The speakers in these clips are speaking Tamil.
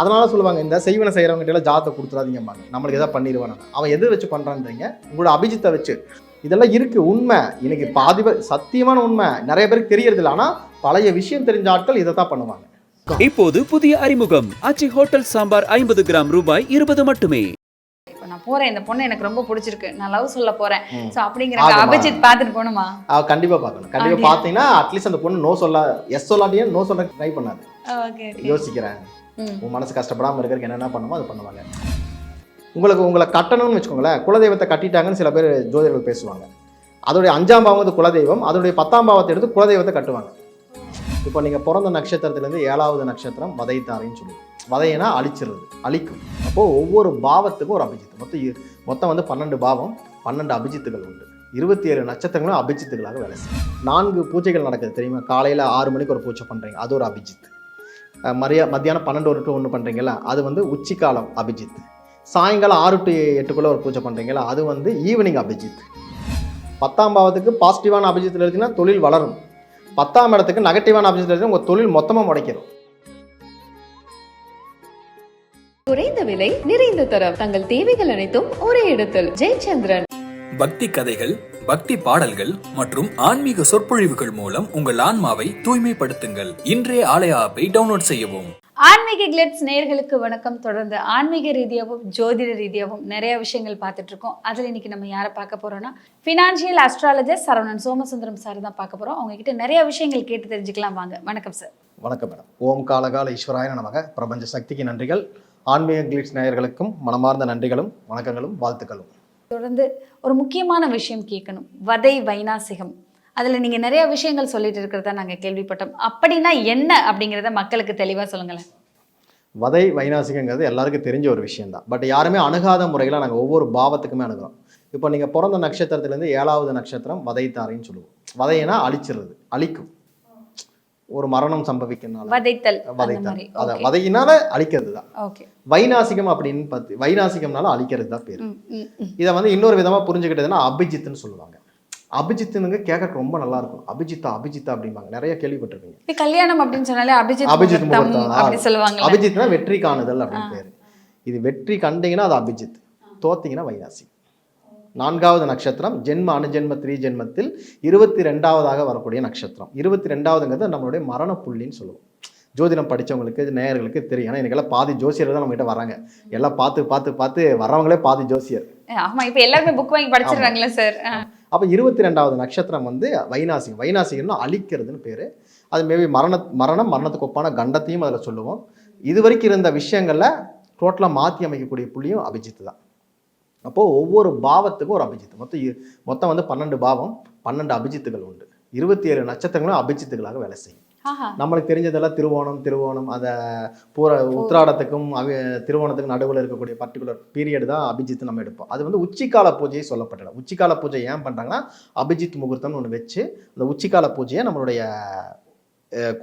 அதனால சொல்லுவாங்க இந்த செய்வனை செய்கிறவங்க எல்லாம் ஜாதத்தை கொடுத்துறாதீங்கம்பாங்க. நம்மளுக்கு எதாவது பண்ணிடுவான் அவன் எது வச்சு பண்ணுறான்றீங்க உங்களோட அபிஜித்தை வச்சு. இதெல்லாம் இருக்கு உண்மை. இன்னைக்கு பாதி பேர் சத்தியமான உண்மை. நிறைய பேருக்கு தெரியறது இல்லை ஆனால் பழைய விஷயம் தெரிஞ்ச ஆட்கள் இதை தான் பண்ணுவாங்க. இப்போது புதிய அறிமுகம். ஆச்சி ஹோட்டல் சாம்பார் ஐம்பது கிராம் ரூபாய் இருபது மட்டுமே. இப்போ நான் போறேன். இந்த பொண்ணு எனக்கு ரொம்ப பிடிச்சிருக்கு. நான் லவ் சொல்ல போறேன். சோ அப்படிங்கிற? அபிஜித் பார்த்துட்டு போகணுமா? அவ கண்டிப்பா பார்க்கணும். கண்டிப்பா அப்படியா? பார்த்தீங்கன்னா அட்லீஸ்ட் அந்த பொண்ணு நோ சொல்ல எஸ் சொல்லாட்டியும் நோ சொல்ல ட்ரை பண்ணாது. ஓகே யோசிக்கிறேன். உங்கள் உன் மனசு கஷ்டப்படாமல் இருக்கிறதுக்கு என்னென்ன பண்ணுமோ அது பண்ணுவாங்க. உங்களுக்கு உங்களை கட்டணும்னு வச்சுக்கோங்களேன் குலதெய்வத்தை கட்டிட்டாங்கன்னு சில பேர் ஜோதிடர்கள் பேசுவாங்க. அதோடைய அஞ்சாம் பாவம் வந்து குலதெய்வம் அதோடைய பத்தாம் பாவத்தை எடுத்து குலதெய்வத்தை கட்டுவாங்க. இப்போ நீங்கள் பிறந்த நட்சத்திரத்துலேருந்து ஏழாவது நட்சத்திரம் வதைத்தாரைன்னு சொல்லுவோம். வதையினா அழிச்சிருது அழிக்கும். அப்போது ஒவ்வொரு பாவத்துக்கும் ஒரு அபிஜித் மொத்தம் மொத்தம் வந்து பன்னெண்டு பாவம் பன்னெண்டு அபிஜித்துகள் உண்டு. இருபத்தி ஏழு நட்சத்திரங்களும் அபிஜித்துகளாக வேலை செய்யும். நான்கு பூஜைகள் நடக்குது தெரியுமா? காலையில் ஆறு மணிக்கு ஒரு பூஜை பண்ணுறீங்க அது ஒரு அபிஜித் மரியா மத்தியானம் பன்னெண்டு ஒரு டு ஒன்று பண்ணுறீங்களா அது வந்து உச்சிக்காலம் அபிஜித். சாயங்காலம் ஆறு டு எட்டுக்குள்ளே ஒரு பூஜை பண்ணுறீங்களா அது வந்து ஈவினிங் அபிஜித். பத்தாம் பாவத்துக்கு பாசிட்டிவான அபிஜித்தில் இருந்துச்சுன்னா தொழில் வளரும். பத்தாம் இடத்துக்கு நெகட்டிவான அபிஜித்தில் இருந்து உங்கள் தொழில் மொத்தமாக முடைக்கிறோம் குறைந்த விலை நிறைந்த தரம். தங்கள் தேவைகள் அனைத்தும் ஒரே இடத்தில். ஜெயச்சந்திரன். பக்தி கதைகள் பக்தி பாடல்கள் மற்றும் ஆன்மீக சொற்பொழிவுகள் மூலம் உங்கள் ஆன்மாவை தூய்மைப்படுத்துங்கள். இன்றைய ஆலய ஆப்பை டவுன்லோட் செய்யவும். ஆன்மீக கிளிட்ஸ் நேயர்களுக்கு வணக்கம். தொடர்ந்து ஆன்மீக ரீதியாகவும் ஜோதிட ரீதியாகவும் நிறைய விஷயங்கள் பார்த்துட்டு இருக்கோம். அதில் இன்னைக்கு நம்ம யாரை பார்க்க போறோம்னா financial astrologer Saravanan Somasundaram sir தான் பார்க்க போறோம். அவங்க கிட்ட நிறைய விஷயங்கள் கேட்டு தெரிஞ்சுக்கலாம் வாங்க. வணக்கம் சார் வணக்கம் மேடம் ஓம் காலகால ஈஸ்வராய நமக. பிரபஞ்ச சக்திக்கு நன்றிகள். ஆன்மீக கிளிட்ஸ் நேயர்களுக்கும் மனமார்ந்த நன்றிகளும் வணக்கங்களும் வாழ்த்துக்களும். தொடர்ந்து ஒரு முக்கியமான விஷயம் கேட்கணும். வதை வைநாசிகம். அதில் நீங்கள் நிறைய விஷயங்கள் சொல்லிட்டு இருக்கிறதா நாங்கள் கேள்விப்பட்டோம். அப்படின்னா என்ன அப்படிங்கிறத மக்களுக்கு தெளிவாக சொல்லுங்களேன். வதை வைநாசிகங்கிறது எல்லாருக்கும் தெரிஞ்ச ஒரு விஷயம்தான். பட் யாருமே அணுகாத முறையில் நாங்கள் ஒவ்வொரு பாவத்துக்குமே அணுகிறோம். இப்போ நீங்கள் பிறந்த நட்சத்திரத்துலேருந்து ஏழாவது நட்சத்திரம் வதைத்தாரின்னு சொல்லுவோம். வதையினா அழிச்சிடுறது அழிக்கும். ஒரு மரணம் சம்பவிக்கிறனால வதைத்தல் வதைத்தல். அதை வதையினால அழிக்கிறது தான் வைநாசிகம் அப்படின்னு பார்த்து வைநாசிகம்னால அழிக்கிறது தான் பேர் இதை வந்து இன்னொரு விதமாக புரிஞ்சுக்கிட்டதுன்னா அபிஜித்துன்னு சொல்லுவாங்க. அபிஜித்துனுங்க கேட்கறதுக்கு ரொம்ப நல்லா இருக்கும் அபிஜித்தா அபிஜித்தா அப்படிம்பாங்க. நிறைய கேள்விப்பட்டிருப்பீங்க. கல்யாணம் அப்படின்னு சொன்னாலே அபிஜித் அபிஜித் முகூர்த்தம் சொல்லுவாங்க அபிஜித்னா வெற்றி காணுதல் அப்படின்னு பேர். இது வெற்றி கண்டீங்கன்னா அது அபிஜித். தோத்தீங்கன்னா வைநாசி நான்காவது நட்சத்திரம் ஜென்ம அணுஜென்ம த்ரீ ஜென்மத்தில் இருபத்தி ரெண்டாவதாக வரக்கூடிய நட்சத்திரம். இருபத்தி ரெண்டாவதுங்கிறது நம்மளுடைய மரண புள்ளின்னு சொல்லுவோம். ஜோதிடம் படிச்சவங்களுக்கு நேயர்களுக்கு தெரியும். ஏன்னா எனக்கெல்லாம் பாதி ஜோசியர் தான் நம்மகிட்ட வராங்க. எல்லாம் பார்த்து பார்த்து பார்த்து வரவங்களே பாதி ஜோசியர். ஆமா இப்ப எல்லாருமே புக் வாங்கி படிச்சிடுறாங்களே சார் அப்போ இருபத்தி ரெண்டாவது நட்சத்திரம் வந்து வைநாசிகம் வைநாசிகம்னா அழிக்கிறதுன்னு பேர். அது மேபி மரண மரணம் மரணத்துக்கு ஒப்பான கண்டத்தையும் அதில் சொல்லுவோம். இது வரைக்கும் இருந்த விஷயங்களில் டோட்டலாக மாற்றி அமைக்கக்கூடிய புள்ளியும் அபிஜித் தான். அப்போது ஒவ்வொரு பாவத்துக்கும் ஒரு அபிஜித் மொத்தம் மொத்தம் வந்து பன்னெண்டு பாவம் பன்னெண்டு அபிஜித்துகள் உண்டு. இருபத்தி ஏழு நட்சத்திரங்களும் அபிஜித்துகளாக வேலை செய்யும். நம்மளுக்கு தெரிஞ்சதெல்லாம் திருவோணம் திருவோணம் அந்த பூர உத்திராடத்துக்கும் அவி திருவோணத்துக்கும் நடுவில் இருக்கக்கூடிய பர்டிகுலர் பீரியட் தான் அபிஜித் நம்ம எடுப்போம். அது வந்து உச்சிக்கால பூஜையை சொல்லப்பட்டது உச்சிக்கால பூஜை ஏன் பண்ணுறாங்கன்னா அபிஜித் முகூர்த்தம்னு ஒன்று வச்சு அந்த உச்சிக்கால பூஜையை நம்மளுடைய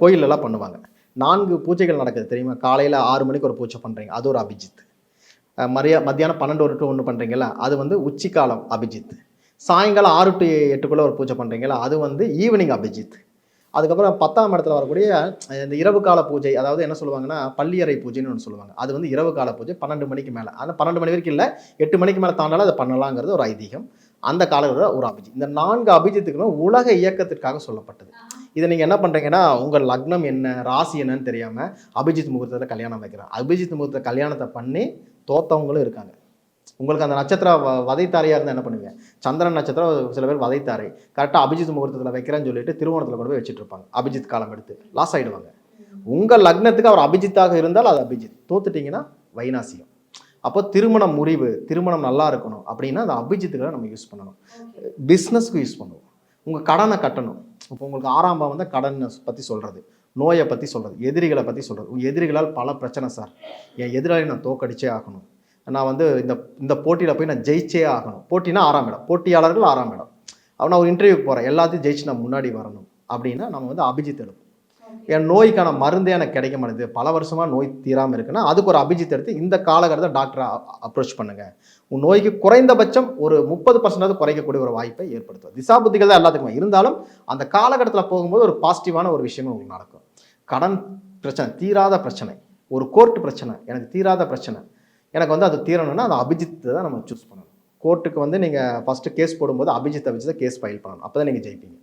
கோயில்லலாம் பண்ணுவாங்க. நான்கு பூஜைகள் நடக்குது தெரியுமா? காலையில் ஆறு மணிக்கு ஒரு பூஜை பண்ணுறீங்க அது ஒரு அபிஜித் மரியா மத்தியானம் பன்னெண்டு ஒரு டு ஒன்று பண்ணுறீங்களா அது வந்து உச்சிக்காலம் அபிஜித். சாயங்காலம் ஆறு டு எட்டுக்குள்ளே ஒரு பூஜை பண்ணுறீங்களா அது வந்து ஈவினிங் அபிஜித். அதுக்கப்புறம் பத்தாம் இடத்துல வரக்கூடிய இந்த இரவு கால பூஜை அதாவது என்ன சொல்லுவாங்கன்னா பள்ளியறை பூஜைன்னு ஒன்று சொல்லுவாங்க. அது வந்து இரவு கால பூஜை பன்னெண்டு மணிக்கு மேலே. ஆனால் பன்னெண்டு மணி வரைக்கும் இல்லை எட்டு மணிக்கு மேலே தாண்டாலும் அதை பண்ணலாங்கிறது ஒரு ஐதீகம். அந்த காலத்தில் ஒரு அபிஜித். இந்த நான்கு அபிஜித்துக்குமே உலக இயக்கத்திற்காக சொல்லப்பட்டது. இதை நீங்கள் என்ன பண்ணுறீங்கன்னா உங்கள் லக்னம் என்ன ராசி என்னன்னு தெரியாமல் அபிஜித் முகூர்த்தத்தில் கல்யாணம் வைக்கிறேன் அபிஜித் முகூர்த்த கல்யாணத்தை பண்ணி தோத்தவங்களும் இருக்காங்க. உங்களுக்கு அந்த நட்சத்திர வ- வதைத்தாரையாக இருந்தால் என்ன பண்ணுவீங்க? சந்திரன் நட்சத்திரம் சில பேர் வதைத்தாரை. கரெக்டாக அபிஜித் முகூர்த்தத்தில் வைக்கிறேன்னு சொல்லிட்டு திருவோணத்தில் கொண்டு போய் வச்சுட்டு இருப்பாங்க அபிஜித் காலம் எடுத்து லாஸ் ஆயிடுவாங்க. உங்கள் லக்னத்துக்கு அவர் அபிஜித்தாக இருந்தால் அது அபிஜித். தோத்துட்டீங்கன்னா வைநாசியம் அப்போ திருமணம் முறிவு திருமணம் நல்லா இருக்கணும் அப்படின்னா அந்த அபிஜித்துகளை நம்ம யூஸ் பண்ணணும். பிஸ்னஸ்க்கு யூஸ் பண்ணுவோம். உங்கள் கடனை கட்டணும். இப்போ உங்களுக்கு ஆறாம் பாவம் தான் கடனை பற்றி சொல்கிறது நோயை பற்றி சொல்கிறது எதிரிகளை பற்றி சொல்கிறது உங்கள் எதிரிகளால் பல பிரச்சனை சார். என் எதிராளி நான் தோக்கடிச்சே ஆகணும். நான் வந்து இந்த இந்த போட்டியில் போய் நான் ஜெயிச்சே ஆகணும். போட்டினா ஆறாம் இடம். போட்டியாளர்கள் ஆறாம் இடம். அவன் நான் ஒரு இன்டர்வியூக்கு போகிறேன் எல்லாத்தையும் ஜெயிச்சு நான் முன்னாடி வரணும். அப்படின்னா நம்ம வந்து அபிஜித் எடுப்போம். என் நோய்க்கான மருந்தே எனக்கு கிடைக்க மாட்டேங்குது. பல வருஷமாக நோய் தீராமல் இருக்குன்னா அதுக்கு ஒரு அபிஜித் எடுத்து இந்த காலகட்டத்தில் டாக்டரை அப்ரோச் பண்ணுங்க. உன் நோய்க்கு குறைந்தபட்சம் ஒரு முப்பது பர்சன்டாவது குறைக்கக்கூடிய ஒரு வாய்ப்பை ஏற்படுத்தும். திசா புத்திகள் தான் எல்லாத்துக்குமே. இருந்தாலும் அந்த காலகட்டத்தில் போகும்போது ஒரு பாசிட்டிவான ஒரு விஷயமும் உங்களுக்கு நடக்கும். கடன் பிரச்சனை தீராத பிரச்சனை. ஒரு கோர்ட்டு பிரச்சனை எனக்கு தீராத பிரச்சனை. எனக்கு வந்து அது தீரணும்னா அது அபிஜித்தை தான் நம்ம சூஸ் பண்ணணும். கோர்ட்டுக்கு வந்து நீங்கள் ஃபஸ்ட்டு கேஸ் போடும்போது அபிஜித்தை வச்சு தான் கேஸ் ஃபைல் பண்ணணும். அப்போ தான் நீங்கள் ஜெயிப்பீங்க.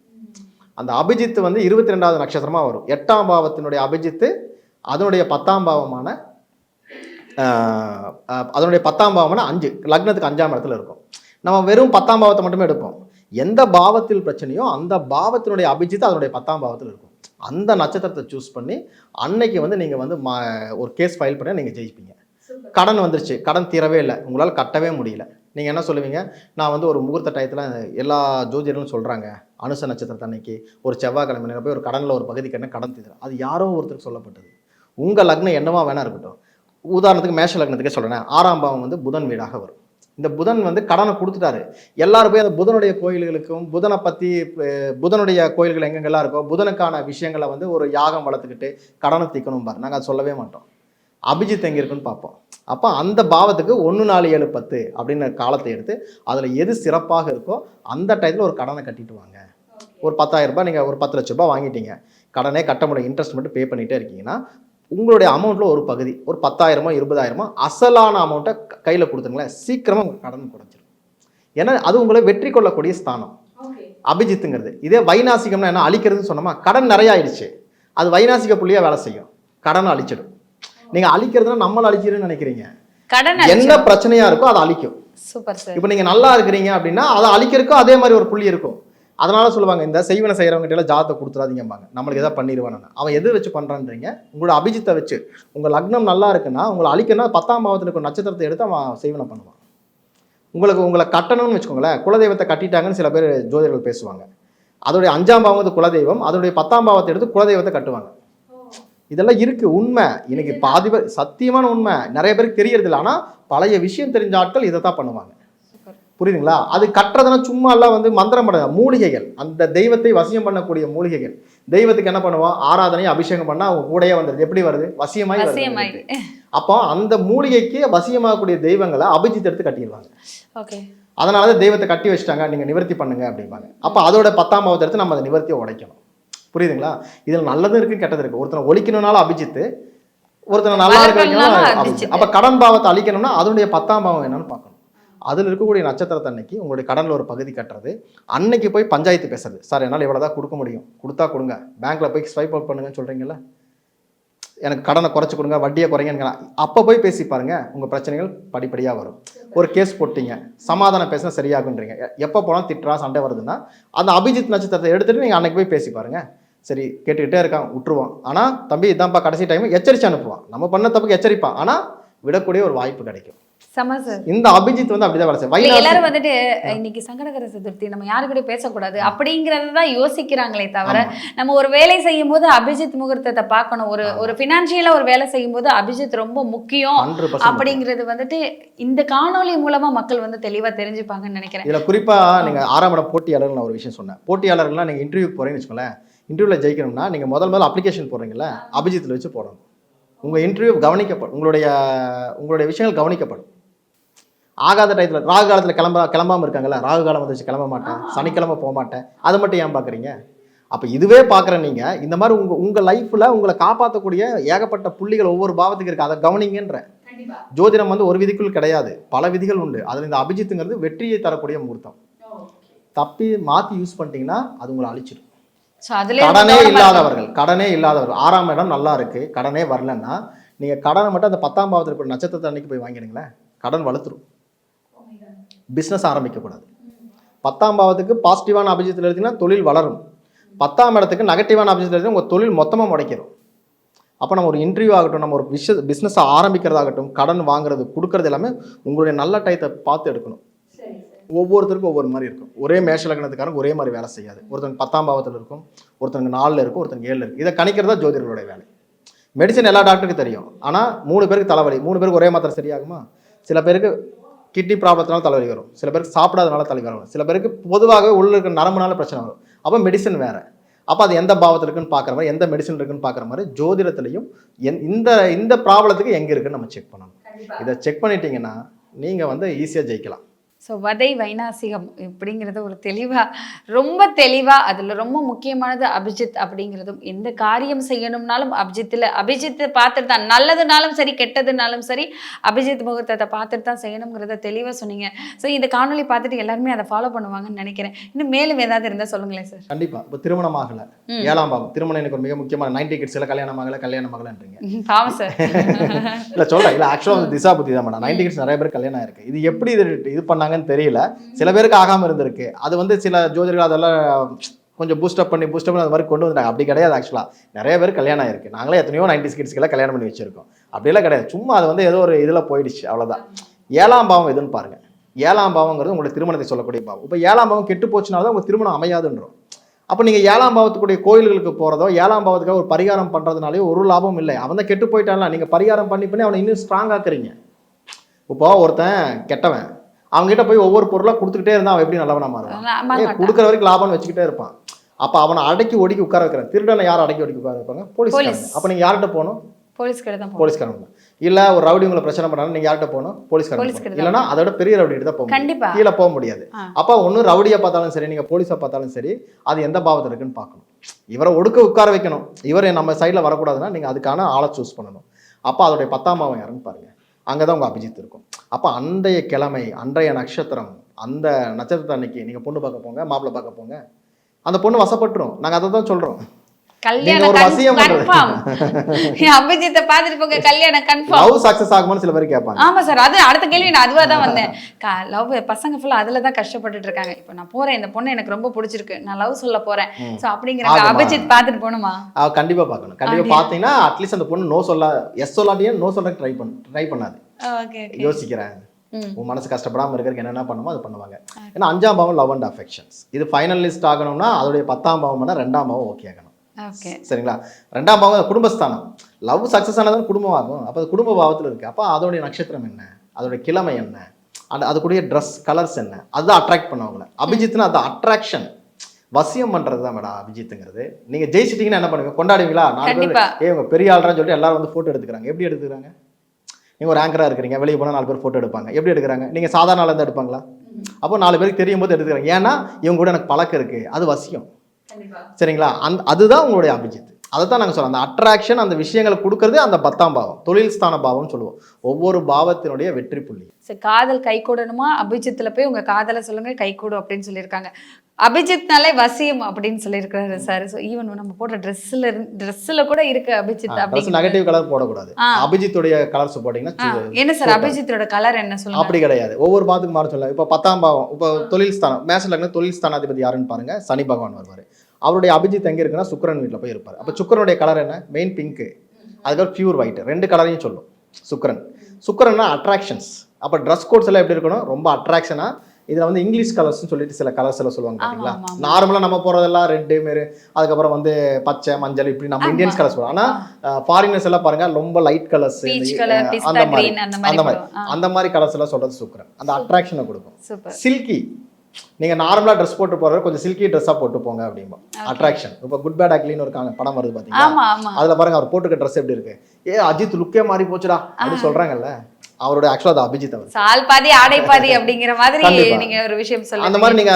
அந்த அபிஜித் வந்து இருபத்தி ரெண்டாவது நட்சத்திரமாக வரும். எட்டாம் பாவத்தினுடைய அபிஜித்து அதனுடைய பத்தாம் பாவமான அதனுடைய பத்தாம் பாவமான அஞ்சு. லக்னத்துக்கு அஞ்சாம் இடத்துல இருக்கும். நம்ம வெறும் பத்தாம் பாவத்தை மட்டுமே எடுப்போம். எந்த பாவத்தில் பிரச்சனையோ அந்த பாவத்தினுடைய அபிஜித்து அதனுடைய பத்தாம் பாவத்தில் இருக்கும். அந்த நட்சத்திரத்தை சூஸ் பண்ணி அன்னைக்கு வந்து நீங்கள் வந்து மா ஒரு கேஸ் ஃபைல் பண்ணி நீங்கள் ஜெயிப்பீங்க. கடன் வந்துருச்சு. கடன் தீரவே இல்லை. உங்களால் கட்டவே முடியல. நீங்கள் என்ன சொல்லுவீங்க? நான் வந்து ஒரு முகூர்த்த டயத்தில் எல்லா ஜோதிடர்களும் சொல்கிறாங்க அனுச நட்சத்திரத்தை அன்னைக்கு ஒரு செவ்வாய்க்கிழமை நேரம் போய் ஒரு கடனில் ஒரு பகுதி கட்டின கடன் தீர்வு அது யாரோ ஒருத்தருக்கு சொல்லப்பட்டது. உங்கள் லக்னம் என்னவா வேணா இருக்கட்டும். உதாரணத்துக்கு மேஷ லக்னத்துக்கே சொல்கிறேன் ஆறாம் பாவம் வந்து புதன் வீடாக வரும். இந்த புதன் வந்து கடனை கொடுத்துட்டாரு. எல்லாரும் போய் அந்த புதனுடைய கோயில்களுக்கும் புதனை பற்றி புதனுடைய கோயில்கள் எங்கெங்கெல்லாம் இருக்கோ புதனுக்கான விஷயங்களை வந்து ஒரு யாகம் வளர்த்துக்கிட்டு கடனை தீக்கணும் பாரு. நாங்கள் அதை சொல்லவே மாட்டோம். அபிஜித் எங்கே இருக்குன்னு பார்ப்போம். அப்போ அந்த பாவத்துக்கு ஒன்று நாலு ஏழு பத்து அப்படின்னு காலத்தை எடுத்து அதில் எது சிறப்பாக இருக்கோ அந்த டயத்தில் ஒரு கடனை கட்டிட்டு வாங்க. ஒரு பத்தாயிரம் ரூபாய் நீங்கள் ஒரு பத்து லட்ச ரூபாய் வாங்கிட்டீங்க. கடனே கட்ட முடியும் இன்ட்ரெஸ்ட் மட்டும் பே பண்ணிகிட்டே இருக்கீங்கன்னா உங்களுடைய அமௌண்ட்டில் ஒரு பகுதி ஒரு பத்தாயிரமோ இருபதாயிரமோ அசலான அமௌண்ட்டை கையில் கொடுத்துருங்களேன். சீக்கிரமாக உங்கள் கடன் குறைஞ்சிரும். ஏன்னா அது உங்களை வெற்றி கொள்ளக்கூடிய ஸ்தானம். அபிஜித்துங்கிறது. இதே வைநாசிகம்னா என்ன? அழிக்கிறதுன்னு சொன்னோமா? கடன் நிறைய ஆயிடுச்சு அது வைநாசிக புள்ளியாக வேலை செய்யும். கடனை அழிச்சிடும். நீங்கள் அழிக்கிறதுனா நம்மளை அழிச்சிருன்னு நினைக்கிறீங்க. கடன் என்ன பிரச்சனையா இருக்கோ அதை அழிக்கும். Super sir. இப்போ நீங்க நல்லா இருக்கிறீங்க அப்படின்னா அதை அழிக்கிறதுக்கும் அதே மாதிரி ஒரு புள்ளி இருக்கும். அதனால சொல்லுவாங்க இந்த செய்வனை செய்கிறவங்க எல்லாம் ஜாதத்தை கொடுத்துறாதீங்கம்பாங்க. நம்மளுக்கு எதாவது பண்ணிடுவானு அவன் எது வச்சு பண்றான்றீங்க? உங்களோட அபிஜித்தை வச்சு. உங்க லக்னம் நல்லா இருக்குன்னா உங்களை அழிக்கணும்னா பத்தாம் பாவத்தில் இருக்க நட்சத்திரத்தை எடுத்து அவன் செய்வனை பண்ணுவான். உங்களுக்கு உங்களை கட்டணும்னு வச்சுக்கோங்களேன் குலதெய்வத்தை கட்டிட்டாங்கன்னு சில பேர் ஜோதிடர்கள் பேசுவாங்க. அதோடைய அஞ்சாம் பாவம் வந்து குலதெய்வம் அதோடைய பத்தாம் பாவத்தை எடுத்து குலதெய்வத்தை கட்டுவாங்க. இதெல்லாம் இருக்கு உண்மை. இன்னைக்கு பாதி பேர் சத்தியமான உண்மை. நிறைய பேருக்கு தெரியறது இல்லை ஆனால் பழைய விஷயம் தெரிஞ்ச ஆட்கள் இதை தான் பண்ணுவாங்க. புரியுதுங்களா? அது கட்டுறதுனா சும்மா எல்லாம் வந்து மந்திரம் பண்ண மூலிகைகள். அந்த தெய்வத்தை வசியம் பண்ணக்கூடிய மூலிகைகள். தெய்வத்துக்கு என்ன பண்ணுவோம்? ஆராதனை அபிஷேகம் பண்ணா அவங்க கூடயே வந்துருது எப்படி வருது? வசியமாய் வருது. அப்போ அந்த மூலிகைக்கு வசியமாகக்கூடிய தெய்வங்களை அபிஜித் எடுத்து கட்டிடுவாங்க. ஓகே. அதனால தான் தெய்வத்தை கட்டி வச்சுட்டாங்க. நீங்க நிவர்த்தி பண்ணுங்க அப்படிம்பாங்க. அப்போ அதோட பத்தாம் பாவத்தை எடுத்து நம்ம அதை நிவர்த்தியை உடைக்கணும். புரியுதுங்களா? இதில் நல்லதும் இருக்கு கெட்டது இருக்கு. ஒருத்தனை ஒழிக்கணும்னாலும் அபிஜித்து ஒருத்தனை நல்லா இருக்க வளர்க்கணும்னாலும் வைக்கணும் அபிஜித்து. அபிஜித் அப்போ கடன் பாவத்தை அழிக்கணும்னா அதனுடைய பத்தாம் பாவம் என்னன்னு பார்க்கணும். அதில் இருக்கக்கூடிய நட்சத்திரத்தை அன்னைக்கு உங்களுடைய கடனில் ஒரு பகுதி கட்டுறது. அன்னைக்கு போய் பஞ்சாயத்து பேசுறது. சார் என்னால் இவ்வளோ தான் கொடுக்க முடியும். கொடுத்தா கொடுங்க. பேங்க்கில் போய் ஸ்வைப் அவுட் பண்ணுங்கன்னு சொல்கிறீங்களா எனக்கு கடனை குறைச்சி கொடுங்க வட்டியை குறைங்க அப்போ போய் பேசி பாருங்கள் உங்கள் பிரச்சனைகள் படிப்படியாக வரும். ஒரு கேஸ் போட்டீங்க சமாதானம் பேசினா சரியாகுன்றீங்க. எப்போ போனால் திட்டுறா சண்டை வருதுன்னா அந்த அபிஜித் நட்சத்திரத்தை எடுத்துகிட்டு நீங்கள் அன்னைக்கு போய் பேசி பாருங்கள் சரி கேட்டுக்கிட்டே இருக்கான் விட்டுருவான். ஆனால் தம்பி இதான்ப்பா கடைசி டைம் எச்சரிச்சு அனுப்புவான். நம்ம பண்ண தப்புக்கு எச்சரிப்பான். ஆனால் விடக்கூடிய ஒரு வாய்ப்பு கிடைக்கும். இந்த அபிஜித் வந்து அப்படிதான் வேலை செய்யும் எல்லாரும் வந்துட்டு இன்னைக்கு சங்கடகர சதுர்த்தி நம்ம யாருக்கிட்டயும் பேசக்கூடாது. அப்படிங்கறத யோசிக்கிறாங்களே தவிர நம்ம ஒரு வேலை செய்யும் போது அபிஜித் முகூர்த்தத்தை பார்க்கணும். ஒரு ஒரு பினான்சியலா ஒரு வேலை செய்யும் போது அபிஜித் ரொம்ப முக்கியம் அப்படிங்கிறது வந்துட்டு இந்த காணொளி மூலமா மக்கள் வந்து தெளிவா தெரிஞ்சுப்பாங்கன்னு நினைக்கிறேன். இதில் குறிப்பாக நீங்கள் ஆறாம் இடம் போட்டியாளர்கள் நான் ஒரு விஷயம் சொன்னேன். போட்டியாளர்கள்லாம் நீங்கள் இன்டர்வியூ போகிறீங்கன்னு வச்சுக்கோங்களேன். இன்டர்வியூவில் ஜெயிக்கணும்னா நீங்கள் முதல் முதல்ல அப்ளிகேஷன் போடுறீங்கல்ல அபிஜித்தில் வச்சு போடணும். உங்கள் இன்டர்வியூ கவனிக்கப்படும். உங்களுடைய உங்களுடைய விஷயங்கள் கவனிக்கப்படும். ஆகாத டயத்தில் ராகு காலத்தில் கிளம்ப கிளம்பாம இருக்காங்கல்ல ராகு காலம் வந்துச்சு கிளம்ப மாட்டேன். சனிக்கிழமை போக மாட்டேன். அதை மட்டும் ஏன் பார்க்குறீங்க அப்போ இதுவே பார்க்குற நீங்கள் இந்த மாதிரி உங்கள் உங்கள் லைஃப்பில் உங்களை காப்பாற்றக்கூடிய ஏகப்பட்ட புள்ளிகள் ஒவ்வொரு பாவத்துக்கு இருக்குது அதை கவனிங்கன்ற. ஜோதிடம் வந்து ஒரு விதிக்குள் கிடையாது. பல விதிகள் உண்டு. அதில் இந்த அபிஜித்துங்கிறது வெற்றியை தரக்கூடிய முகூர்த்தம். தப்பி மாற்றி யூஸ் பண்ணிட்டீங்கன்னா அது உங்களை அழிச்சிடும். கடனே இல்லாதவர்கள் கடனே இல்லாதவர்கள். ஆறாம் இடம் நல்லா இருக்கு கடனே வரலன்னா நீங்க கடனை மட்டும் அந்த பத்தாம் பாவத்தில் இருக்கிற நட்சத்திரத்தை அன்னைக்கு போய் வாங்கிடுங்களேன். கடன் வளர்த்துரும். பிஸ்னஸ் ஆரம்பிக்கக்கூடாது. பத்தாம் பாவத்துக்கு பாசிட்டிவான அபிஜித்தில் எடுத்தீங்கன்னா தொழில் வளரும். பத்தாம் இடத்துக்கு நெகட்டிவான அபிஜித்தில் எடுத்தீங்கன்னா உங்கள் தொழில் மொத்தமாக முடைக்கிறோம் அப்போ நம்ம ஒரு இன்டர்வியூ ஆகட்டும் நம்ம ஒரு விஷ பிஸ்னஸ் ஆரம்பிக்கிறதாகட்டும் கடன் வாங்குறது கொடுக்கறது எல்லாமே உங்களுடைய நல்ல டயத்தை பார்த்து எடுக்கணும். ஒவ்வொருத்தருக்கும் ஒவ்வொரு மாதிரி இருக்கும். ஒரே மேஷ லக்னத்துக்காரங்க ஒரே மாதிரி வேலை செய்யாது. ஒருத்தங்க பத்தாம் பாவத்தில் இருக்கும் ஒருத்தங்க நாலில் இருக்கும் ஒருத்தங்க ஏழில் இருக்கும். இதை கணிக்கிறதா ஜோதிடர்களுடைய வேலை. மெடிசன் எல்லா டாக்டருக்கும் தெரியும். ஆனால் மூணு பேருக்கு தலைவலி. மூணு பேருக்கு ஒரே மாத்திரை சரியாகுமா? சில பேருக்கு கிட்னி ப்ராப்ளத்தினால தலைவலி வரும். சில பேருக்கு சாப்பிடாதனால தலைவலி வரும். சில பேருக்கு பொதுவாகவே உள்ள இருக்கிற நரம்புனால பிரச்சனை வரும். அப்போ மெடிசன் வேற. அப்போ அது எந்த பாவத்தில் இருக்குன்னு பார்க்குற மாதிரி எந்த மெடிசன் இருக்குன்னு பார்க்குற மாதிரி ஜோதிடத்துலையும் என் இந்த இந்த ப்ராப்ளத்துக்கு எங்கே இருக்குன்னு நம்ம செக் பண்ணணும். இதை செக் பண்ணிட்டீங்கன்னா நீங்கள் வந்து ஈஸியாக ஜெயிக்கலாம். ஸோ வதை வைநாசிகம் இப்படிங்கிறது ஒரு தெளிவாக ரொம்ப தெளிவாக அதில் ரொம்ப முக்கியமானது அபிஜித் அப்படிங்கிறதும். எந்த காரியம் செய்யணும்னாலும் அபிஜித்தில் அபிஜித்தை பார்த்துட்டு தான் நல்லதுனாலும் சரி கெட்டதுனாலும் சரி அபிஜித் முகூர்த்தத்தை பார்த்துட்டு தான் செய்யணுங்கிறத தெளிவாக சொன்னீங்க. ஸோ இந்த காணொளி பார்த்துட்டு எல்லாருமே அதை ஃபாலோ பண்ணுவாங்கன்னு நினைக்கிறேன். இன்னும் மேலும் ஏதாவது இருந்தால் சொல்லுங்களேன் சார் கண்டிப்பா. இப்போ திருமணம் ஆகல. ஏழாம் பாவம். திருமணம் எனக்கு ஒரு மிக முக்கியமான நைன்டி கிட்ஸ்ல கல்யாணம் ஆகல கல்யாணம் ஆகலன்றீங்க. பாவம் சார் இல்ல சொல்றேன். இல்ல ஆக்சுவலா வந்து திசா புத்தி தான் மேடம் நைன்டி கிட்ஸ் நிறைய பேர் கல்யாணம் ஆயிருக்கு. இது எப்படி இது இது பண்ணாங்கன்னு தெரியல. சில பேருக்கு ஆகாமல் இருந்திருக்கு. அது வந்து சில ஜோதிடர்கள் அதெல்லாம் கொஞ்சம் பூஸ்டப் பண்ணி பூஸ்டப் பண்ணி அது மாதிரி கொண்டு வந்தாங்க அப்படி கிடையாது ஆக்சுவலாக நிறைய பேர் கல்யாணம் ஆயிருக்கு. நாங்களே எத்தனையோ நைன்டி கிட்ஸ்க்கெல்லாம் கல்யாணம் பண்ணி வச்சிருக்கோம். அப்படியெல்லாம் கிடையாது. சும்மா அது வந்து ஏதோ ஒரு இதில் போயிடுச்சு. அவ்வளோதான் ஏழாம் பாவம் எதுன்னு பாருங்கள் ஏழாம் பாவங்கிறது உங்களுடைய திருமணத்தை சொல்லக்கூடிய பாவம். இப்போ ஏழாம் பாவம் கெட்டு போச்சுனால தான் உங்க திருமணம் அமையாதுன்றோம். அப்போ நீங்கள் ஏழாம் பாவத்துக்குடைய கோயில்களுக்கு போகிறதோ ஏழாம் பாவத்துக்காக ஒரு பரிகாரம் பண்ணுறதுனாலே ஒரு லாபம் இல்லை. அவன் தான் கெட்டு போயிட்டான்ல. நீங்கள் பரிகாரம் பண்ணி பண்ணி அவனை இன்னும் ஸ்ட்ராங் ஆக்குறீங்க. இப்போ ஒருத்தன் கெட்டவன். அவங்ககிட்ட போய் ஒவ்வொரு பொருளா கொடுத்துக்கிட்டே இருந்தா அவன் எப்படி நல்லவனா மாறுவான்? கொடுக்குற வரைக்கும் லாபம்னு வச்சுக்கிட்டே இருப்பான். அப்ப அவனை அடக்கி ஒடுக்கி உட்கார வைக்கிறேன். திருடனை யார் அடக்கி ஒடுக்கி உட்கார வைப்பாங்க? Police police. அப்ப நீங்க யார்கிட்ட போகணும்? போலீஸ்கிட்ட தான். போலீஸ்காரன் இல்ல ஒரு ரவுடி உங்களை பிரச்சனை பண்ணாலும் நீங்க யார்கிட்ட போகணும்? போலீஸ்காரன். தான் இல்லைன்னா அதோட பெரிய ரவுடி தான் போக முடியும். கண்டிப்பா. கீழே போக முடியாது. அப்ப ஒண்ணு ரவுடியை பார்த்தாலும் சரி நீங்க போலீஸை பார்த்தாலும் சரி அது எந்த பாவத்தில் இருக்குன்னு பார்க்கணும். இவரை ஒடுக்க உட்கார வைக்கணும். இவர் நம்ம சைடுல வரக்கூடாதுன்னா நீங்க அதுக்கான ஆளை சூஸ் பண்ணணும். அப்ப அதோடைய பத்தாம் பாவம் யாருன்னு பாருங்க. அங்கதான் உங்க அபிஜித் இருக்கும். அப்ப அன்றைய கிழமை அன்றைய நட்சத்திரம் அந்த நட்சத்திரத்தை அன்னைக்கு நீங்க பொண்ணு பார்க்க போங்க மாப்பிள்ளை பார்க்க போங்க. அந்த பொண்ணு வசப்பட்டுரும். நாங்க அதை தான். கன்ஃபார்ம். அபிஜித்தை பார்த்துட்டு போங்க கல்யாணம் கன்ஃபார்ம். சில பேர் கேட்பாங்க. ஆமா சார் அது அடுத்த கேள்வி நான் அதுவா தான் வந்தேன். லவ் பசங்க ஃபுல்லா அதுல தான் கஷ்டப்பட்டுட்டு இருக்காங்க. இப்போ நான் போறேன் இந்த பொண்ணு எனக்கு ரொம்ப பிடிச்சிருக்கு. நான் லவ் சொல்ல போறேன். சோ அப்படிங்கிறாங்க ஆகுமா? அபிஜித் பார்த்துட்டு போகணுமா? அவ கண்டிப்பா பார்க்கணும். கண்டிப்பா அப்படியா? பார்த்தீங்கன்னா அட்லீஸ்ட் அந்த பொண்ணு நோ சொல்ல எஸ் சொல்லாட்டியும் நோ சொல்ல ட்ரை பண்ணு ட்ரை பண்ணாது. யோசிக்கிறேன். ம். உன் மனசு கஷ்டப்படாம இருக்கிறதுக்கு என்னென்ன பண்ணுமோ அது பண்ணுவாங்க. ஏன்னா அஞ்சாம் பாவம் லவ் அண்ட் அஃபெக்ஷன்ஸ் இது ஃபைனல் லிஸ்ட் ஆகணும்னா அதோடைய பத்தாம் பாவம் பண்ணா ரெண்டாம் பாவம் ஓகே ஆகணும். சரிங்களா? ரெண்டாம் பாவம் குடும்பஸ்தானம். லவ் சக்ஸஸ் ஆனதான் குடும்பம் ஆகும் அப்போ அது குடும்ப பாவத்தில் இருக்கு. அப்போ அதோடைய நட்சத்திரம் என்ன? அதோடைய கிழமை என்ன? அந்த அதுக்குரிய ட்ரெஸ் கலர்ஸ் என்ன? அதுதான் அட்ராக்ட் பண்ணவங்கள அபிஜித்னா அது அட்ராக்ஷன் வசியம் பண்றது தான் மேடம் அபிஜித்துங்கிறது. நீங்க ஜெயிச்சிட்டீங்கன்னா என்ன பண்ணுவீங்க? கொண்டாடுவீங்களா? நாலு பேர். ஏ உங்க பெரிய ஆள்றான்னு சொல்லிட்டு எல்லாரும் வந்து போட்டோ எடுத்துக்கிறாங்க. எப்படி எடுத்துக்கிறாங்க? நீங்க ஒரு ஆங்கரா இருக்கிறீங்க வெளியே போனா நாலு பேர் போட்டோ எடுப்பாங்க. எப்படி எடுக்கிறாங்க? நீங்க சாதாரண இருந்தா எடுப்பாங்களா? அப்போ நாலு பேருக்கு தெரியும் போது எடுத்துக்கிறாங்க. ஏன்னா இவங்க கூட எனக்கு பழக்கம் இருக்கு. அது வசியம். சரிங்களா? அந்த அதுதான் உங்களுடைய அபிஜித். அதை தான் நாங்கள் சொல்றோம். அந்த அட்ராக்ஷன் அந்த விஷயங்களை கொடுக்கறது அந்த பத்தாம் பாவம். தொழில் ஸ்தான பாவம்னு சொல்லுவோம். ஒவ்வொரு பாவத்தினுடைய வெற்றி புள்ளி. சரி காதல் கை கூடணுமா அபிஜித்ல போய் உங்க காதலை சொல்லுங்க கை கூடும் அப்படின்னு சொல்லியிருக்காங்க. அபிஜித்னாலே வசியம் அப்படின்னு சொல்லியிருக்காரு சார். ஸோ ஈவன் நம்ம போடுற ட்ரெஸ்ஸில் ட்ரெஸ்ஸில் கூட இருக்கு அபிஜித் அப்படிங்கிற நெகட்டிவ் கலர் போடக்கூடாது. அபிஜித்துடைய கலர்ஸ் போட்டிங்கன்னா என்ன சார். அபிஜித்தோட கலர் என்ன சொல்லுங்க? அப்படி கிடையாது. ஒவ்வொரு பாவத்துக்கு மாற சொல்லலாம் இப்போ பத்தாம் பாவம் இப்போ தொழில் ஸ்தானம் மேச லக்னம் தொழில் ஸ்தானாதிபதி யாருன்னு பாருங்க சனி பகவான் வருவார். அவருடைய அபிஜித் எங்க இருக்குன்னா சுக்கிரன் வீட்டில் போய் இருப்பார். அப்போ சுக்கிரனுடைய கலர் என்ன? மெயின் பிங்க் அதுக்கப்புறம் பியூர் ஒயிட் ரெண்டு கலரையும் சொல்லும் சுக்கிரன். சுக்கிரன்னா அட்ராக்ஷன்ஸ் அப்போ ட்ரெஸ் கோட்ஸ் எல்லாம் எப்படி இருக்கணும்? ரொம்ப அட்ராக்ஷனா இதுல வந்து இங்கிலீஷ் கலர்ஸ்னு சொல்லிட்டு சில கலர்ஸ் எல்லாம் சொல்லுவாங்க ஆமா, பாத்தீங்களா? ஆமா, ஆமா. நார்மலா நம்ம போறதெல்லாம் ரெட்டு மேரு அதுக்கப்புறம் வந்து பச்சை மஞ்சள் இப்படி நம்ம. இந்தியன்ஸ் கலர்ஸ் போடுவோம் ஆனா ஃபாரினர்ஸ் எல்லாம் பாருங்க ரொம்ப லைட் கலர்ஸ் அந்த மாதிரி. அந்த மாதிரி மாதிரி. அந்த மாதிரி கலர்ஸ் எல்லாம் சொல்றது சுக்கரன் அந்த அட்ராக்ஷனை கொடுக்கும். சூப்பர் சில்கி நீங்க நார்மலா ட்ரெஸ் போட்டு போறது கொஞ்சம் சில்கி ட்ரெஸ்ஸா போட்டு போங்க அப்படிம்போம் அட்ராக்ஷன் இப்போ குட் பேட் அக்லின்னு ஒரு படம் வருது ஆமா அதுல பாருங்க அவர் போட்டுக்க ட்ரெஸ் எப்படி இருக்கு? ஏ அஜித் லுக்கே மாறி போச்சுடா அப்படி சொல்றாங்கல்ல. அவரோட ஆக்சுவலா அது அபிஜித் அவர். சால் பாதி ஆடை பாதி அப்படிங்கிற மாதிரி. நீங்க ஒரு விஷயம் அந்த சொல்லுங்க மாதிரி நீங்க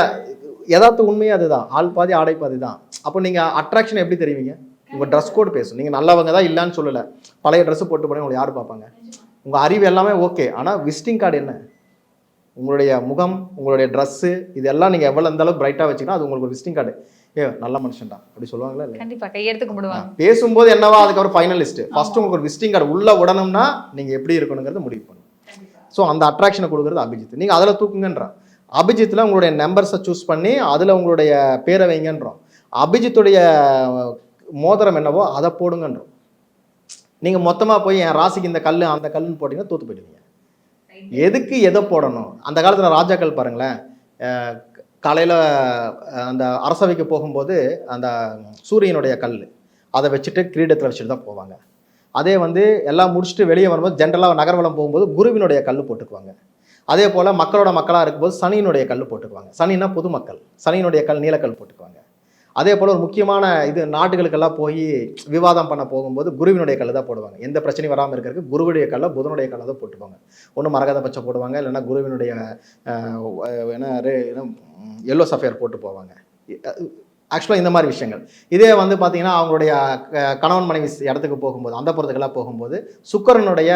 யதார்த்த உண்மையே அதுதான். ஆள் பாதி ஆடை பாதி தான். அப்போ நீங்க அட்ராக்ஷன் எப்படி தெரிவிங்க? உங்க ட்ரெஸ் கோட் பேசும் நீங்க நல்லவங்க தான் இல்லைன்னு சொல்லல. பழைய ட்ரெஸ் போட்டு போனீங்க உங்களை யார் பார்ப்பாங்க? உங்க அறிவு எல்லாமே ஓகே ஆனா விசிட்டிங் கார்டு என்ன? உங்களுடைய முகம் உங்களுடைய ட்ரெஸ்ஸு இதெல்லாம் நீங்க எவ்வளவு இந்த அளவுக்கு பிரைட்டா வச்சுக்கணும் அது உங்களுக்கு ஒரு விசிட்டிங் கார்டு ஏ நல்ல மனுஷன்டா. அப்படி சொல்லுவாங்களா இல்லையா? கண்டிப்பா கையெடுத்து கும்பிடுவாங்க. பேசும்போது என்னவா அதுக்கப்புறம் ஃபைனலிஸ்ட் ஃபர்ஸ்ட் உங்களுக்கு ஒரு விசிட்டிங் கார்டு உள்ள விடணும்னா நீங்க எப்படி இருக்கணுங்கிறத முடிவு பண்ணணும் ஸோ அந்த அட்ராக்ஷனை கொடுக்குறது அபிஜித். நீங்க அதில் தூக்குங்கன்றோம் அபிஜித்தில் உங்களுடைய நம்பர்ஸை சூஸ் பண்ணி அதில் உங்களுடைய பேரை வைங்கன்றோம். அபிஜித்துடைய மோதிரம் என்னவோ அதை போடுங்கன்றோம். நீங்க மொத்தமா போய் என் ராசிக்கு இந்த கல் அந்த கல்லுன்னு போட்டீங்கன்னா தூத்து போயிடுவீங்க. எதுக்கு எதை போடணும்? அந்த காலத்துல ராஜாக்கள் பாருங்களேன். காலையில் அந்த அரசவைக்கு போகும்போது அந்த சூரியனுடைய கல் அதை வச்சுட்டு கிரீடத்தில் வச்சுட்டு தான் போவாங்க. அதே வந்து எல்லாம் முடிச்சுட்டு வெளியே வரும்போது ஜென்ரலாக நகர்வலம் போகும்போது குருவினுடைய கல் போட்டுக்குவாங்க. அதே போல் மக்களோட மக்களாக இருக்கும்போது சனியினுடைய கல் போட்டுக்குவாங்க. சனின்னா பொதுமக்கள். சனியினுடைய கல் நீலக்கல் போட்டுக்குவாங்க. அதே போல் ஒரு முக்கியமான இது நாட்டுகளுக்கெல்லாம் போய் விவாதம் பண்ண போகும்போது குருவினுடைய கல்லை தான் போடுவாங்க. எந்த பிரச்சனையும் வராமல் இருக்கிறதுக்கு குருவுடைய கல்லை புதனுடைய கல்லை தான் போட்டுப்பாங்க. ஒன்று மரகத பச்சை போடுவாங்க இல்லைன்னா குருவினுடைய என்ன எல்லோ சஃபையர் போட்டு போவாங்க. ஆக்சுவலாக இந்த மாதிரி விஷயங்கள். இதே வந்து பார்த்தீங்கன்னா அவங்களுடைய க- கணவன் மனைவி இடத்துக்கு போகும்போது அந்த புறத்துக்கெல்லாம் போகும்போது சுக்கரனுடைய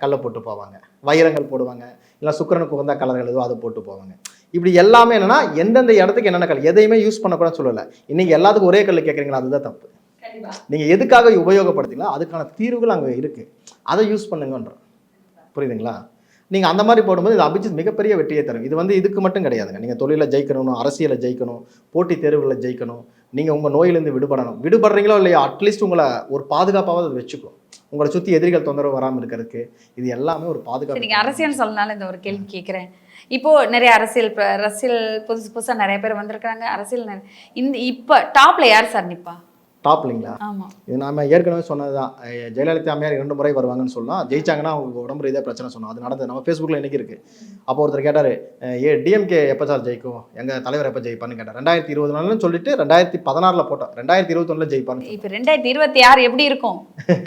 கல்லை போட்டு போவாங்க. வைரங்கள் போடுவாங்க. இல்லை சுக்கரனுக்கு உகந்த கலர்கள் எதுவும் அதை போட்டு போவாங்க. இப்படி எல்லாமே என்னன்னா எந்தெந்த இடத்துக்கு என்னென்ன கல் எதையுமே யூஸ் பண்ணக்கூடாதுன்னு சொல்லலை. இன்னைக்கு எல்லாத்துக்கும் ஒரே கல் கேட்குறீங்களா? அதுதான் தப்பு. நீங்கள் எதுக்காக உபயோகப்படுத்தீங்களோ அதுக்கான தீர்வுகள் அங்கே இருக்குது அதை யூஸ் பண்ணுங்கன்றோம் புரியுதுங்களா? நீங்கள் அந்த மாதிரி போடும்போது இது அபிஜித் மிகப்பெரிய வெற்றியை தரும். இது வந்து இதுக்கு மட்டும் கிடையாதுங்க. நீங்கள் தொழிலில் ஜெயிக்கணும் அரசியலை ஜெயிக்கணும் போட்டி தேர்வுகளில் ஜெயிக்கணும் நீங்கள் உங்கள் நோயிலேருந்து விடுபடணும். விடுபடுறீங்களோ இல்லையா அட்லீஸ்ட் உங்களை ஒரு பாதுகாப்பாவது அது வச்சுக்கும். உங்களை சுற்றி எதிரிகள் தொந்தரவு வராமல் இருக்கிறதுக்கு இது எல்லாமே ஒரு பாதுகாப்பு. நீங்க அரசியல் சொல்லனால இந்த ஒரு கேள்வி கேட்குறேன். இப்போ நிறைய அரசியல் அரசியல் புதுசு புதுசாக நிறைய பேர் வந்திருக்கிறாங்க. அரசியல் நிறைய- இந்த இப்போ டாப்ல யார் சார் நிப்பா? டாப் இல்லைங்களா? இது நாம ஏற்கனவே சொன்னது தான் ஜெயலலிதா அம்மையார் இரண்டு முறை வருவாங்கன்னு சொல்லலாம் ஜெயிச்சாங்கன்னா அவங்களுக்கு உடம்பு ரீதியாக பிரச்சனை சொன்னோம். அது நடந்தது. நம்ம ஃபேஸ்புக்கில் இன்னைக்கு இருக்கு. அப்போ ஒருத்தர் கேட்டார் ஏ டிஎம்கே எப்போ சார் ஜெயிக்கும்? எங்கள் தலைவர் எப்போ ஜெயிப்பான்னு கேட்டார். ரெண்டாயிரத்தி இருபது நாலுன்னு சொல்லிட்டு ரெண்டாயிரத்தி பதினாறில் போட்டோம் ரெண்டாயிரத்தி இருபத்தொன்னில் ஜெயிப்பான்னு இப்ப ரெண்டாயிரத்தி இருபத்தி ஆறு எப்படி இருக்கும்?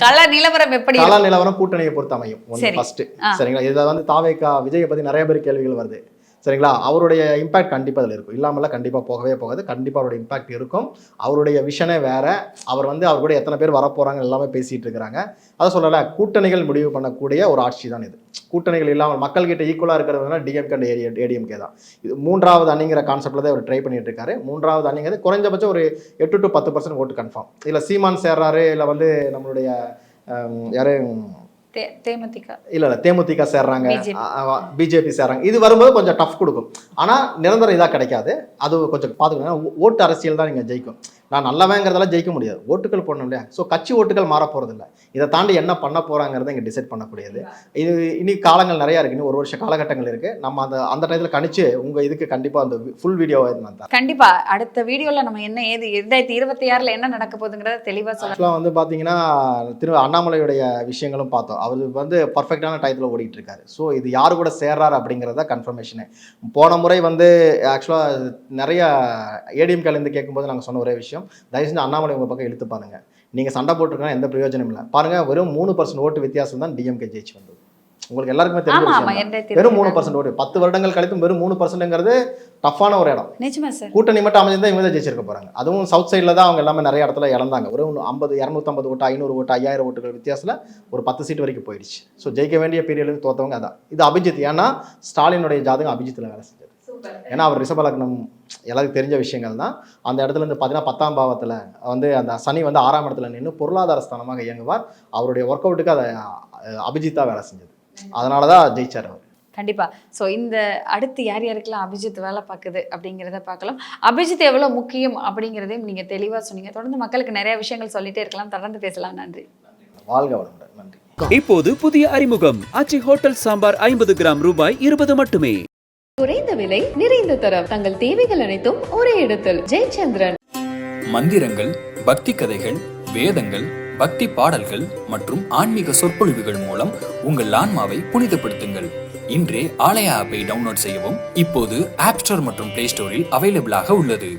கள நிலவரம் எப்படி கால நிலவரம் கூட்டணியை பொறுத்து அமையும். ஃபர்ஸ்ட். சரிங்களா? இதில் வந்து தாவேக்கா விஜயை பற்றி நிறைய பேர் கேள்விகள் வருது. சரிங்களா? அவருடைய இம்பாக்ட் கண்டிப்பாக அதில் இருக்கும். இல்லாமல கண்டிப்பாக போகவே போகாது. கண்டிப்பாக அவருடைய இம்பாக்ட் இருக்கும். அவருடைய விஷனே வேறு. அவர் வந்து அவர் கூட எத்தனை பேர் வரப்போகிறாங்க எல்லாமே பேசிகிட்டு இருக்கிறாங்க. அதை சொல்லலை கூட்டணிகள் முடிவு பண்ணக்கூடிய ஒரு ஆட்சி தான் இது. கூட்டணிகள் இல்லாமல் மக்கள்கிட்ட ஈக்குவலாக இருக்கிறதுனா டிஎம்கே அண்ட் ஏடிஎம் ஏடிஎம்கே தான். இது மூன்றாவது அணிங்கிற கான்செப்டில் தான் அவர் ட்ரை பண்ணிட்டு இருக்காரு. மூன்றாவது அணிங்கிறது குறைஞ்சபட்சம் ஒரு எட்டு டு பத்து பர்சன்ட் ஓட்டு கன்ஃபார்ம் இதில் சீமான் சேர்றாரு இல்லை வந்து நம்மளுடைய யாரும் தேமுதிக. இல்ல இல்ல தேமுதிக சேர்றாங்க. பிஜேபி. சேர்றாங்க. இது வரும்போது கொஞ்சம் டஃப் கொடுக்கும். ஆனா நிரந்தரம் இதா கிடைக்காது. அது கொஞ்சம் பார்த்துக்கணும் ஓ- ஓட்டு அரசியல் தான் நீங்க ஜெயிக்கும். நான் நல்லவங்கிறதெல்லாம் ஜெயிக்க முடியாது. ஓட்டுகள் போடணும் இல்லையா? ஸோ கட்சி ஓட்டுகள் மாற போறது இல்ல இதை தாண்டி என்ன பண்ண போறாங்கிறத இங்க டிசைட் பண்ணக்கூடியது இது இனி காலங்கள் நிறைய இருக்கு. இன்னும் ஒரு வருஷ காலகட்டங்கள் இருக்கு. நம்ம அந்த அந்த டயத்துல கணிச்சு உங்க இதுக்கு கண்டிப்பா அந்த ஃபுல் வீடியோவை நான் தரேன் கண்டிப்பா. அடுத்த வீடியோல நம்ம என்ன ஏது ரெண்டாயிரத்தி இருபத்தி ஆறுல என்ன நடக்க போகுதுங்கிறத தெளிவா சொல்ல ஆக்சுவலாக வந்து பார்த்தீங்கன்னா திரு அண்ணாமலையுடைய விஷயங்களும் பார்த்தோம். அவர் வந்து பர்ஃபெக்டான டயத்தில் ஓடிட்டு இருக்காரு. ஸோ இது யார் கூட சேர்றாரு அப்படிங்கிறத கன்ஃபர்மேஷனு போன முறை வந்து ஆக்சுவலாக நிறைய ஏடிஎம்கேலேருந்து கேட்கும்போது நாங்கள் சொன்ன ஒரே விஷயம். தயவு செஞ்சு அண்ணாமலை உங்கள் பக்கம் இழுத்து பாருங்க. நீங்கள் சண்டை போட்டிருக்கா எந்த பிரயோஜனம் இல்லை. பாருங்க வெறும் மூணு பர்சன்ட் ஓட்டு வித்தியாசம் தான் டிஎம்கே ஜெயிச்சு வந்தது. உங்களுக்கு எல்லாருக்குமே விஷயம். ரெண்டாயிரத்தி வெறும் மூணு பர்சன்ட் ஓட்டு. பத்து வருடங்கள் கழித்தும் வெறும் மூணு பர்சன்ட்ங்கிறது டஃப்பான ஒரு இடம். கூட்டணி மட்டும் அமைஞ்சிருந்தா இவங்க தான் ஜெயிச்சிருக்க போறாங்க. அதுவும் சவுத் சைடில் தான் அவங்க எல்லாமே நிறைய இடத்துல இழந்தாங்க ஒரு ஐம்பது இரநூத்தம்பது ஓட்டு ஐநூறு ஓட்டு ஐயாயிரம் ஓட்டுகள் வித்தியாசத்தில் ஒரு பத்து சீட் வரைக்கும் போயிடுச்சு. ஸோ ஜெயிக்க வேண்டிய பீரியடுக்கு தோத்தவங்க அதான். இது அபிஜித். ஏன்னா ஸ்டாலினுடைய ஜாதகம் அபிஜித்தில் வேலை செஞ்சது. ஏன்னா அவர் ரிஷபலக்னம் எல்லாருக்கும் தெரிஞ்ச விஷயங்கள் தான். அந்த இடத்துல இருந்து பார்த்தீங்கன்னா பத்தாம் பாவத்தில் வந்து அந்த சனி வந்து ஆறாம் இடத்துல நின்று பொருளாதார ஸ்தானமாக இயங்குவார். அவருடைய ஒர்க் அவுட்டுக்கு அதை அபிஜித்தாக வேலை செஞ்சது. அதனால தான் ஜெயிச்சார் அவர். கண்டிப்பா. சோ இந்த அடுத்து யார் யாருக்கெல்லாம் அபிஜித் வேலை பார்க்குது அப்படிங்கிறத பார்க்கலாம். அபிஜித் எவ்வளவு முக்கியம் அப்படிங்கிறதையும் நீங்க தெளிவா சொன்னீங்க. தொடர்ந்து மக்களுக்கு நிறைய விஷயங்கள் சொல்லிட்டே இருக்கலாம். தொடர்ந்து பேசலாம். நன்றி. வாழ்க வளமுடன். நன்றி. இப்போது புதிய அறிமுகம். ஆச்சி ஹோட்டல் சாம்பார் ஐம்பது கிராம் ரூபாய் இருபது மட்டுமே. குறைந்த விலை நிறைந்த தரம். தங்கள் தேவைகள் அனைத்தும் ஒரே இடத்தில். ஜெயச்சந்திரன். மந்திரங்கள் பக்தி கதைகள் வேதங்கள் பக்தி பாடல்கள் மற்றும் ஆன்மீக சொற்பொழிவுகள் மூலம் உங்கள் ஆன்மாவை புனிதப்படுத்துங்கள். இன்றே ஆலயா ஆப்பை டவுன்லோட் செய்யவும் இப்போது ஆப் ஸ்டோர் மற்றும் பிளே ஸ்டோரில் அவைலபிளாக உள்ளது.